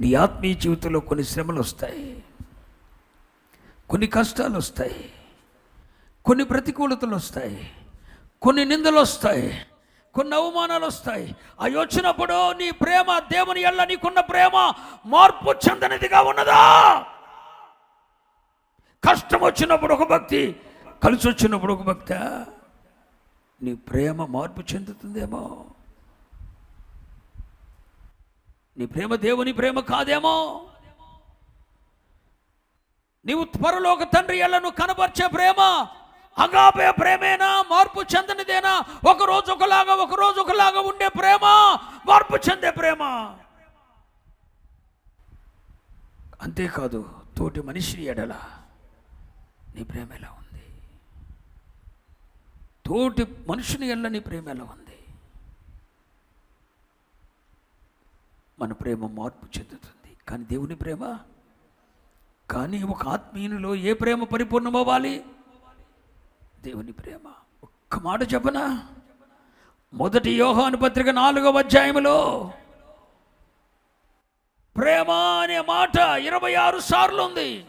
నీ ఆత్మీయ జీవితంలో కొన్ని శ్రమలు వస్తాయి. కొన్ని కష్టాలు వస్తాయి. కొన్ని ప్రతికూలతలు వస్తాయి. కొన్ని నిందలు వస్తాయి. కొన్ని అవమానాలు వస్తాయి. అవి వచ్చినప్పుడు నీ ప్రేమ దేవుని ఎల్ల నీకున్న ప్రేమ మార్పు చెందనిదిగా ఉన్నదా? కష్టం వచ్చినప్పుడు ఒక భక్తి కలిసి వచ్చినప్పుడు ఒక భక్త నీ ప్రేమ మార్పు చెందుతుందేమో? నీ ప్రేమ దేవుని ప్రేమ కాదేమో? నీవు పరలోక తండ్రి ఎల్లను కనపరిచే ప్రేమ అగాపే ప్రేమేనా? మార్పు చెందనిదేనా? ఒక రోజు ఒకలాగా ఒక రోజు ఒకలాగా ఉండే ప్రేమ మార్పు చెందే ప్రేమ. అంతేకాదు తోటి మనిషి ఎడల నీ ప్రేమ ఎలా ఉంది? తోటి మనుషుని ఎల్ల నీ ప్రేమ ఎలా ఉంది? మన ప్రేమ మార్పు చెందుతుంది. కానీ దేవుని ప్రేమ? కానీ ఒక ఆత్మీయునిలో ఏ ప్రేమ పరిపూర్ణమవ్వాలి? దేవుని ప్రేమ. ఒక్క మాట చెప్పనా? మొదటి యోహాను పత్రిక నాలుగవ అధ్యాయంలో ప్రేమ అనే మాట ఇరవై ఆరు సార్లు ఉంది.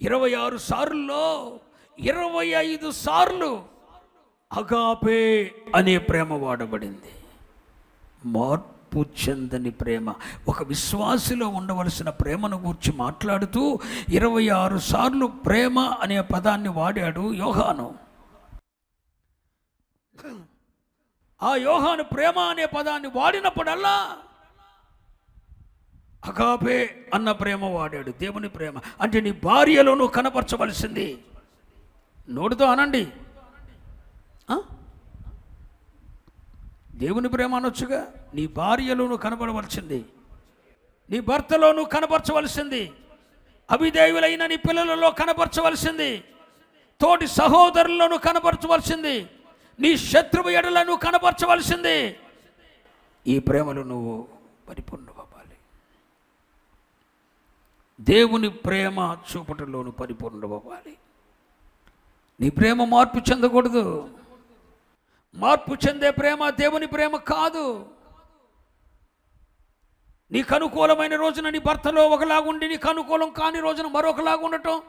ఇరవై ఆరు సార్లులో ఇరవై ఐదు సార్లు అగాపే అనే ప్రేమ వాడబడింది. మార్పు చెందని ప్రేమ. ఒక విశ్వాసిలో ఉండవలసిన ప్రేమను గూర్చి మాట్లాడుతూ ఇరవై ఆరు సార్లు ప్రేమ అనే పదాన్ని వాడాడు యోహాను. ఆ యోహాను ప్రేమ అనే పదాన్ని వాడినప్పుడల్లా అగాపే అన్న ప్రేమ వాడాడు. దేవుని ప్రేమ. అంటే నీ భార్యలోనూ కనపరచవలసింది. నోటితో అనండి. దేవుని ప్రేమ అనొచ్చుగా? నీ భార్యలోనూ కనబడవలసింది. నీ భర్తలోనూ కనపరచవలసింది అవిదేవులైన నీ పిల్లలలో కనపరచవలసింది తోటి సహోదరులను కనపరచవలసింది నీ శత్రువు ఎడలను కనపరచవలసింది ఈ ప్రేమలో నువ్వు పరిపూర్ణవ్వాలి దేవుని ప్రేమ చూపటంలోను పరిపూర్ణవ్వాలి నీ ప్రేమ మార్పు చెందకూడదు. మార్పు చెందే ప్రేమ దేవుని ప్రేమ కాదు. నీకు అనుకూలమైన రోజున నీ భర్తలో ఒకలాగా ఉండి నీకు అనుకూలం కాని రోజున మరొకలాగా ఉండటం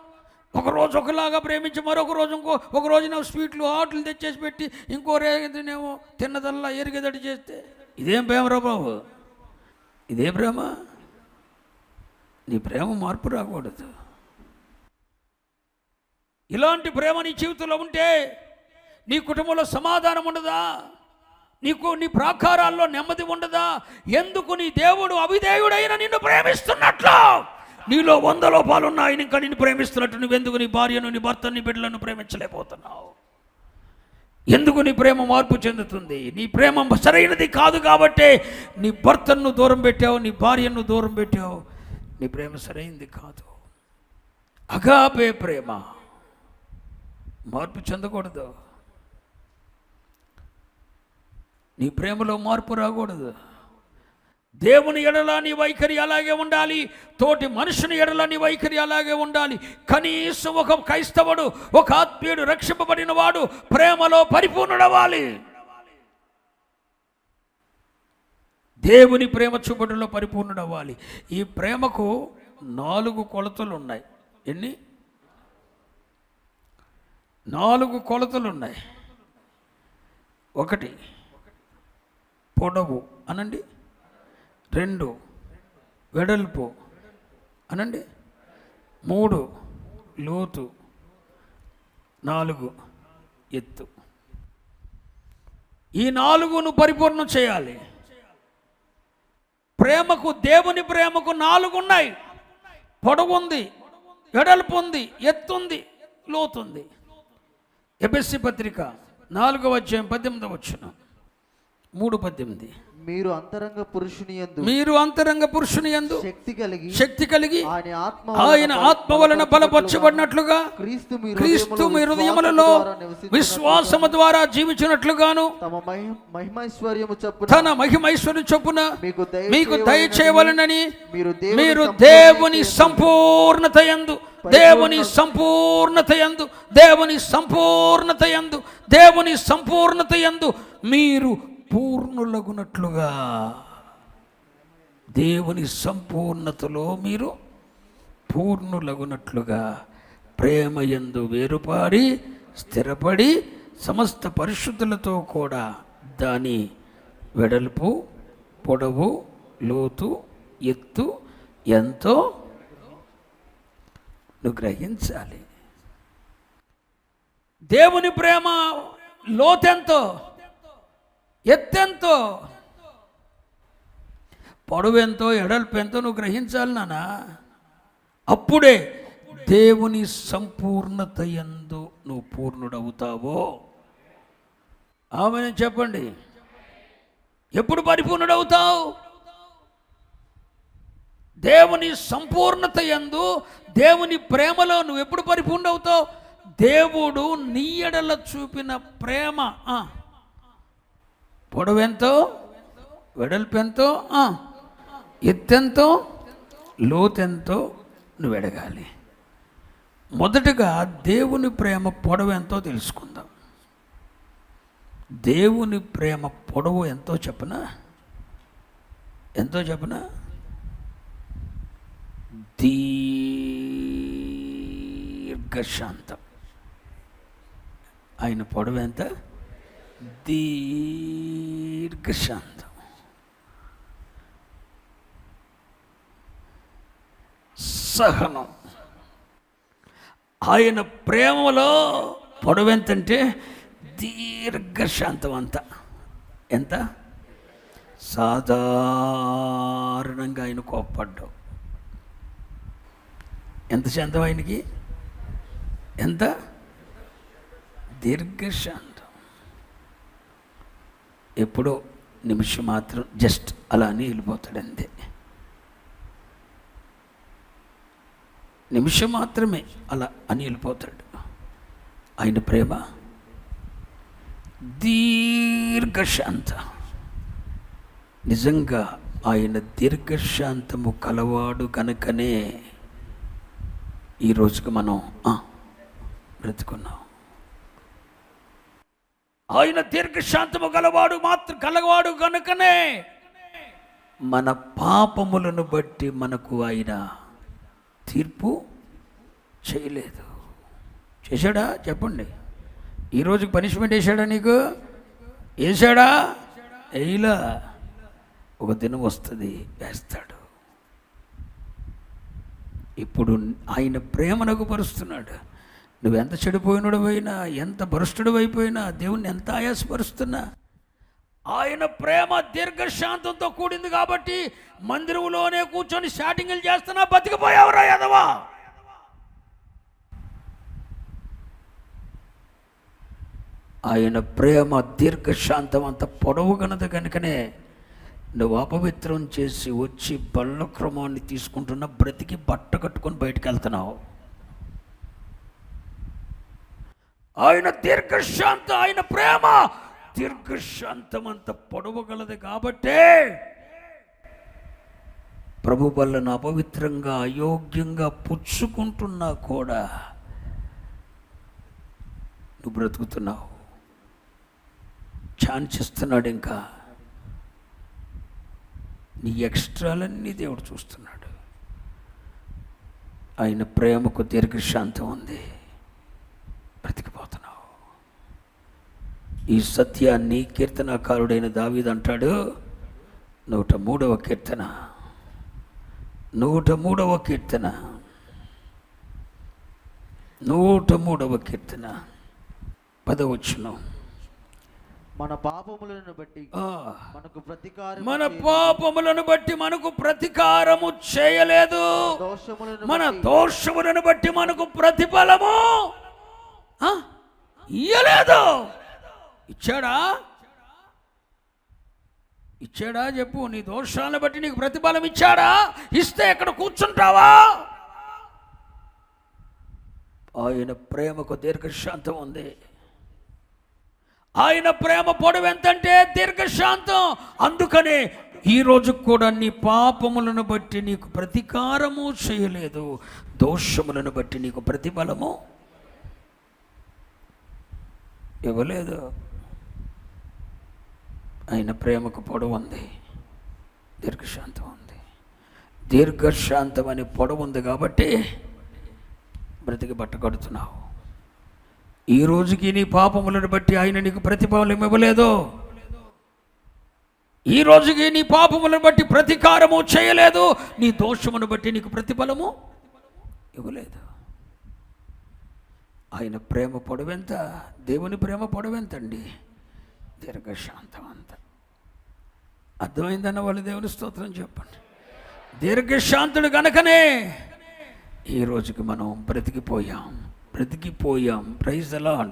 ఒక రోజు ఒకలాగా ప్రేమించి మరొక రోజు ఇంకో ఒక రోజున స్వీట్లు ఆటలు తెచ్చేసి పెట్టి ఇంకో రేగేమో తిన్నదల్లా ఎరిగేదడి చేస్తే ఇదేం ప్రేమరా బాబు? ఇదే ప్రేమ? నీ ప్రేమ మార్పు రాకూడదు. ఇలాంటి ప్రేమ నీ జీవితంలో ఉంటే నీ కుటుంబంలో సమాధానం ఉండదా? నీకు నీ ప్రాకారాల్లో నెమ్మది ఉండదా? ఎందుకు నీ దేవుడు అవిధేయుడైన నిన్ను ప్రేమిస్తున్నట్లు? నీలో వంద లోపాలు ఉన్నాయి ఇంకా నిన్ను ప్రేమిస్తున్నట్టు నువ్వెందుకు నీ భార్యను నీ భర్తను నీ బిడ్డలను ప్రేమించలేకపోతున్నావు? ఎందుకు నీ ప్రేమ మార్పు చెందుతుంది? నీ ప్రేమ సరైనది కాదు కాబట్టే నీ భర్తను దూరం పెట్టావు నీ భార్యను దూరం పెట్టావు. నీ ప్రేమ సరైనది కాదు. అగాపే ప్రేమ. మార్పు చెందకూడదు. నీ ప్రేమలో మార్పు రాకూడదు. దేవుని ఎడల నీ వైఖరి అలాగే ఉండాలి. తోటి మనుషుని ఎడల నీ వైఖరి అలాగే ఉండాలి. కనీసం ఒక క్రైస్తవుడు ఒక ఆత్మీయుడు రక్షింపబడిన వాడు ప్రేమలో పరిపూర్ణుడవ్వాలి. దేవుని ప్రేమ చూపడంలో పరిపూర్ణుడవ్వాలి. ఈ ప్రేమకు నాలుగు కొలతలు ఉన్నాయి ఎన్ని? నాలుగు కొలతలు ఉన్నాయి ఒకటి పొడవు అనండి? రెండు. వెడల్పు అనండి? మూడు. లోతు నాలుగు. ఎత్తు. ఈ నాలుగును పరిపూర్ణం చేయాలి. ప్రేమకు దేవుని ప్రేమకు నాలుగు ఉన్నాయి పొడవు ఉంది వెడల్పు ఉంది ఎత్తుంది లోతుంది. ఎబెస్సి పత్రిక నాలుగవ అధ్యాయం పద్దెనిమిదవ వచ్చిన మూడు పద్దెనిమిది. మీరు అంతరంగ పురుషుని యందు మీరు అంతరంగ పురుషుని యందు శక్తి కలిగి శక్తి కలిగి ఆయన ఆత్మ ఆయన ఆత్మ వలన బలపరచబడినట్లుగా క్రీస్తు మీ క్రీస్తు మీ హృదయములో హృదయములలో విశ్వాసము ద్వారా జీవించినట్లుగాను తమ మహి- మహిమైశ్వర్యము చొప్పున తన మహిమైశ్వర్యం చొప్పున మీకు దయ మీకు దయచేయవలనని మీరు మీరు దేవుని దేవుని సంపూర్ణత యందు దేవుని సంపూర్ణత యందు దేవుని సంపూర్ణత యందు దేవుని సంపూర్ణత యందు మీరు పూర్ణులగునట్లుగా దేవుని సంపూర్ణతలో మీరు పూర్ణులగునట్లుగా ప్రేమ యందు వేరుపాడి స్థిరపడి సమస్త పరిశుద్ధులతో కూడా దాని వెడల్పు పొడవు లోతు ఎత్తు ఎంతో నువ్వు గ్రహించాలి దేవుని ప్రేమ లోతెంతో ఎత్తెంతో పొడవెంతో ఎడల్పెంతో నువ్వు గ్రహించాలి నానా అప్పుడే దేవుని సంపూర్ణత యందు నువ్వు పూర్ణుడవుతావో. ఆమె చెప్పండి. ఎప్పుడు పరిపూర్ణుడవుతావు? దేవుని సంపూర్ణత యందు దేవుని ప్రేమలో నువ్వు ఎప్పుడు పరిపూర్ణవుతావు? దేవుడు నీ ఎడల చూపిన ప్రేమ ఆ. పొడవెంతో వెడల్పెంతో ఎత్తెంతో లోతెంతో నువ్వు ఎడగాలి. మొదటగా దేవుని ప్రేమ పొడవు ఎంతో తెలుసుకుందాం. దేవుని ప్రేమ పొడవు ఎంతో చెప్పనా? ఎంతో చెప్పనా? దీర్ఘశాంతం. ఆయన పొడవు ఎంత? దీర్ఘశాంతం. సహనం. ఆయన ప్రేమలో పొడవెంతంటే దీర్ఘశాంతం అంత. ఎంత? సాధారణంగా ఆయన కోప్పడ్డావు ఎంత శాంతం ఆయనకి? ఎంత? దీర్ఘశాంతం. ఎప్పుడో నిమిషం మాత్రం జస్ట్ అలా అని వెళ్ళిపోతాడు అంతే నిమిషం మాత్రమే అలా అని వెళ్ళిపోతాడు. ఆయన ప్రేమ దీర్ఘశాంత. నిజంగా ఆయన దీర్ఘశాంతము కలవాడు కనుకనే ఈ మనం బ్రతుకున్నాం. ఆయన దీర్ఘశాంతము గలవాడు మాత్రం కలవాడు కనుకనే మన పాపములను బట్టి మనకు ఆయన తీర్పు చేయలేదు. చేశాడా? చెప్పండి. ఈరోజు పనిష్మెంట్ వేసాడా నీకు? వేసాడా వేయలా. ఒక దినం వస్తుంది వేస్తాడు. ఇప్పుడు ఆయన ప్రేమనకు పరుస్తున్నాడు నువ్వెంత చెడిపోయినడు అయినా ఎంత భ్రష్టుడు అయిపోయినా దేవుణ్ణి ఎంత ఆయాసపరుస్తున్నా ఆయన ప్రేమ దీర్ఘశాంతంతో కూడింది కాబట్టి మందిరంలోనే కూర్చొని షాటింగ్లు చేస్తున్నా బతికిపోయావురా యదవా! ఆయన ప్రేమ దీర్ఘశాంతం అంత పొడవు గనదు కనుకనే నువ్వు అపవిత్రం చేసి వచ్చి బల్ల క్రమాన్ని తీసుకుంటున్న బ్రతికి బట్ట కట్టుకొని బయటకు వెళ్తున్నావు ఆయన దీర్ఘశాంత ఆయన ప్రేమ దీర్ఘశాంతం అంత పొడవగలదు కాబట్టే ప్రభు వలన అపవిత్రంగా అయోగ్యంగా పుచ్చుకుంటున్నా కూడా నువ్వు బ్రతుకుతున్నావు. ఛాన్స్ ఇస్తున్నాడు ఇంకా. నీ ఎక్స్ట్రాలన్నీ దేవుడు చూస్తున్నాడు. ఆయన ప్రేమకు దీర్ఘశాంతం ఉంది. ఈ సత్యాన్ని కీర్తనాకారుడైన దావీదు అంటాడు. నూట మూడవ కీర్తన. నూట మూడవ కీర్తన. నూట మూడవ కీర్తన. పదవచ్చును మన పాపములను బట్టి మనకు ప్రతీకారం మన పాపములను బట్టి మనకు ప్రతీకారము చేయలేదు. మన దోషములను బట్టి మనకు ప్రతిఫలము ఇయ్యలేదు. ఇచ్చాడా? ఇచ్చాడా చెప్పు నీ దోషాలను బట్టి నీకు ప్రతిఫలం ఇచ్చాడా? ఇస్తే ఎక్కడ కూర్చుంటావా? ఆయన ప్రేమకు దీర్ఘశాంతం ఉంది. ఆయన ప్రేమ పొడవు ఎంతంటే దీర్ఘశాంతం. అందుకనే ఈ రోజు కూడా నీ పాపములను బట్టి నీకు ప్రతీకారము చేయలేదు. దోషములను బట్టి నీకు ప్రతిఫలము ఇవ్వలేదు. ఆయన ప్రేమకు పొడవు ఉంది. దీర్ఘశాంతం ఉంది. దీర్ఘశాంతం అనే పొడవు ఉంది కాబట్టి బ్రతికి బట్ట కడుతున్నావు. ఈ రోజుకి నీ పాపములను బట్టి ఆయన నీకు ప్రతిఫలం ఇవ్వలేదు. ఈ రోజుకి నీ పాపములను బట్టి ప్రతీకారము చేయలేదు. నీ దోషమును బట్టి నీకు ప్రతిఫలము ఇవ్వలేదు. ఆయన ప్రేమ పొడవెంత? దేవుని ప్రేమ పొడవెంతండి? దీర్ఘశాంతం అంత అర్థమైందన్న వాళ్ళు దేవుని స్తోత్రం చెప్పండి. దీర్ఘశాంతుడు కనుకనే ఈ రోజుకి మనం బ్రతికిపోయాం బ్రతికిపోయాం. ప్రైజ్ అలాన్